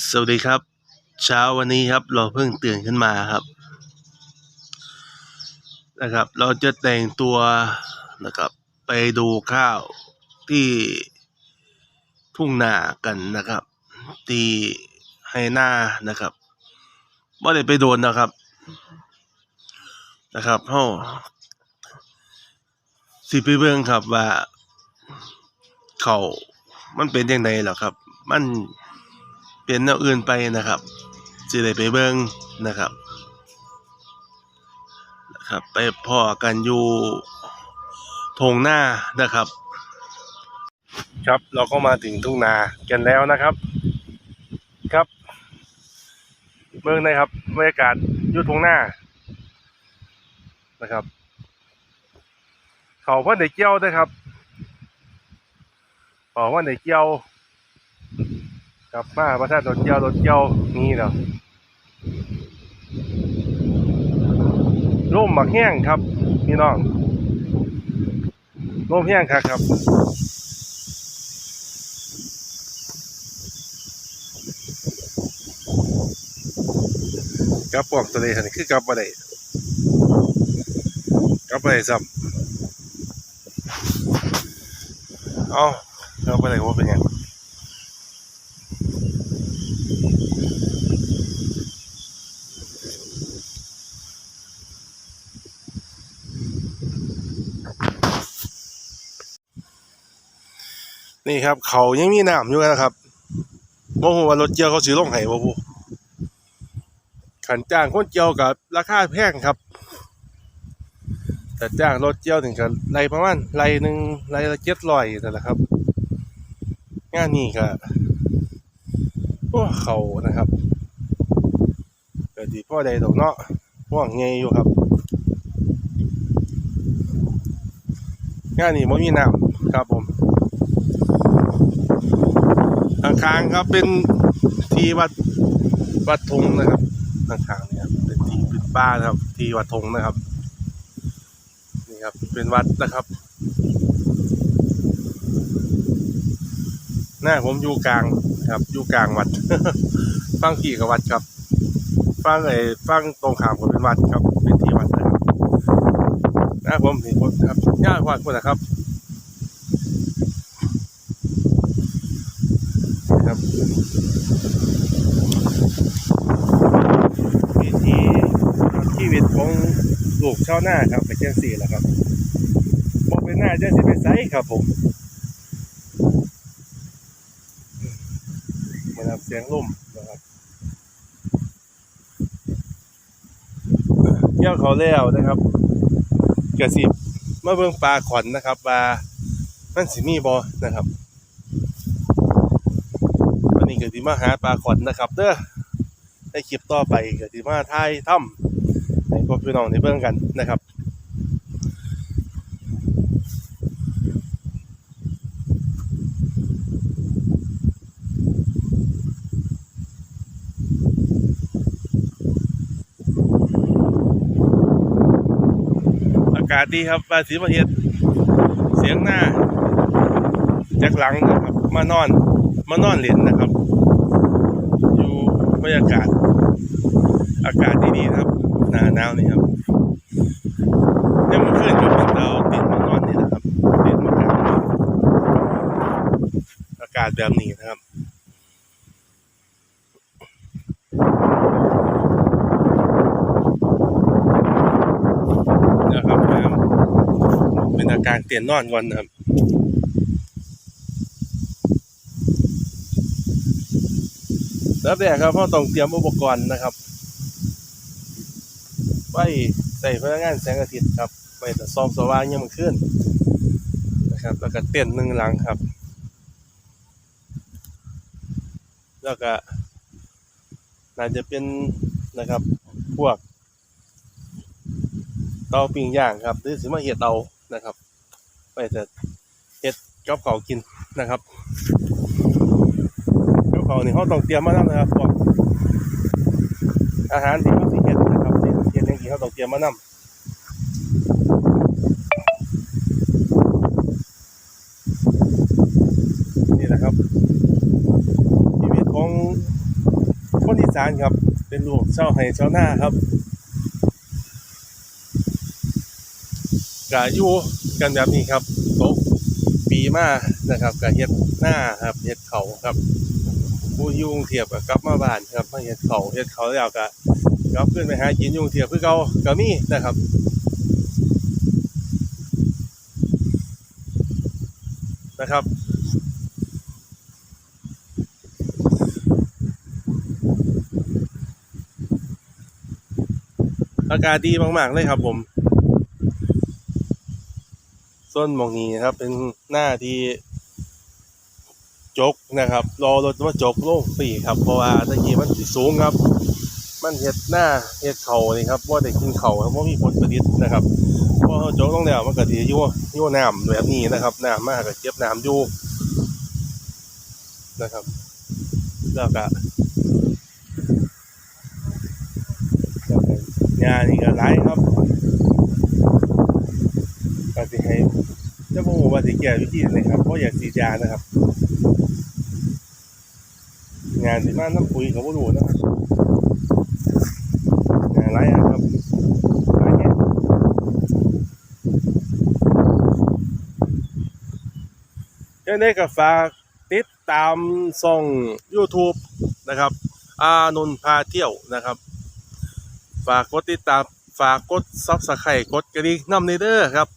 สวัสดีครับ เช้าวันนี้ครับ เราเพิ่งตื่นขึ้นมาครับนะครับ เราจะแต่งตัวนะครับ ไปดูข้าวที่ทุ่งนากันนะครับที่ไฮนานะครับว่ได้ไปโดนนะครับ นะครับเฮาสิไปเบิ่งครับว่า เขามันเป็นยังไงหรอครับ มัน เป็นแนวอื่นไปนะครับสิได้ไปเบิ่งนะครับนะครับ ไปพ่อกันอยู่ทงหน้านะครับ ครับเราก็มาถึงทุ่งนากันแล้วนะครับ ครับเมืองนะครับบรรยากาศยุทงหน้านะครับ เขาพ่นได้เกี่ยวด้วยครับเขาเพ่นได้เกี่ยว กลับมาประชาชนเกี่ยวรถเกี่ยวนี่เนาะร่มหมักแห้งครับพี่น้องร่มแห้งครับครับกลับพวกตัวนี้นี่คือกลับมาได้กลับมาได้ซ้ำเอากลับมาได้ว่าเป็นหยัง นี่ครับ เขายังมีน้ำอยู่นะครับโมโหว่ารถเกี่ยวเขาซื้อลงไห้บ่ผู้ขันจ้างคนเจียวกับราคาแพงครับ แต่จ้างรถเจียวถึงกับไรประมาณไรหนึ่งไรละเจ็ดร้อยนั่นแหละครับ งานนี้ก็พวกเขานะครับเกิดดีพ่อใดดอกเนาะพวกเงยอยู่ครับ งานนี้ไม่มีน้ำครับผม ข้างๆครับเป็นที่วัดวัดทงนะครับข้างๆเนี่ยเป็นที่เป็นบ้านนะครับ ที่วัดธงนะครับนี่ครับเป็นวัดนะครับหน้าผมอยู่กลางครับอยู่กลางวัดฟังกี่กับวัดครับฟังไอ้ฟังตรงข้ามก็เป็นวัดครับ เป็นที่วัดนะครับหน้าผมนี่ผมครับย่าวัดคนนะครับนะ ครับวิธีชีวิตของลูกชาวนาครับไปเชียงสี่แหละครับบอกเป็นหน้าจะสิไปไสครับผมมารับเสียงลมนะครับเที่ยวเขาแล้วนะครับกระสิบมาเบิ่งปลาขอนนะครับว่ามันสิมีบ่นะครับ นนี้ก็สิมาหาปลาขอนนะครับเด้อในคลิปต่อไปก็สิมาถ่ายถ้ำให้พวกพี่น้องได้เบิ่งกันนะครับอากาศดีครับว่าสีมาเฮ็ดเสียงหน้าจากหลังนะครับ มานอน มานอนเล่นนะครับ บรรยากาศ อากาศดีๆนะครับ หนาหนาวนี่ครับยังมันขึ้นอยู่เป็นเราติดมานอนนี่นะครับติดมากางอากาศแบบนี้นะครับนะครับเป็นอาการเตียนนอนก่อนนะครับ แล้วแต่ครับเราต้องเตรียมอุปกรณ์นะครับไว้ใส่พลังงานแสงอาทิตย์ครับไว้แต่ซองสว่างยังมันขึ้นนะครับแล้วก็เต้นท์หนึ่งหลังครับ แล้วก็น่าจะเป็นนะครับพวกเตาปิ้งย่างครับหรือสิมาเห็ดเตานะครับ ไปแต่เห็ดกับเขากินนะครับ เขาวนี่เขาต้องเตรียมมาแล้วนะครับพวกอาหารที่เขาสิเห็ดนะครับที่เห็ดอย่างที่เขาต้องเตรียมมานำนี่แหละครับชีวิตของสานครับ เป็นลูกเช่าให้เช่าหน้าครับกะอยู่กันแบบนี้ครับตกปีมานะครับกะเฮ็ดหน้าครับเฮ็ดเขาครับ ผู้ยุ่งเทียบกับกลับมาบ้านครับมาเฮ็ดเขาเฮ็ดเขาแล้วก็กลับขึ้นไปหากินยุ่งเทียบคือเก่าก็มีนะครับนะครับอากาศดีมาก ๆ เลยครับผมส่วนมองนี้นะครับเป็นหน้าที่ จกนะครับรอรถว่าจกโล่งสี่ครับเพราะว่าตะกี้มันสิสูงครับ มันเห็ดหน้าเห็ดเข่านี่ครับว่าได้กินเข่าครับว่ามีผลผลิตนะครับพอเราจกต้องแล้วมันก็ดียั่วยั่วน้ำแบบนี้นะครับน้ำมากก็เก็บน้ำอยู่นะครับแล้วก็งานนี่ก็หลายครับก็สิให้เจ้าพ่อว่าสิแก้วิธีเลยครับเพราะอยากสีดยานะครับ งานที่บ้านน้ำปุ๋ยเขาบ่รู้นะครับงานไรอะครับหลายแยะยังได้กับฝากติดตามช่อง YouTube นะครับ อานนท์พาเที่ยวนะครับ ฝากกดติดตามฝากกดซับสไครต์กดกระดิ่งนำในเด้อครับ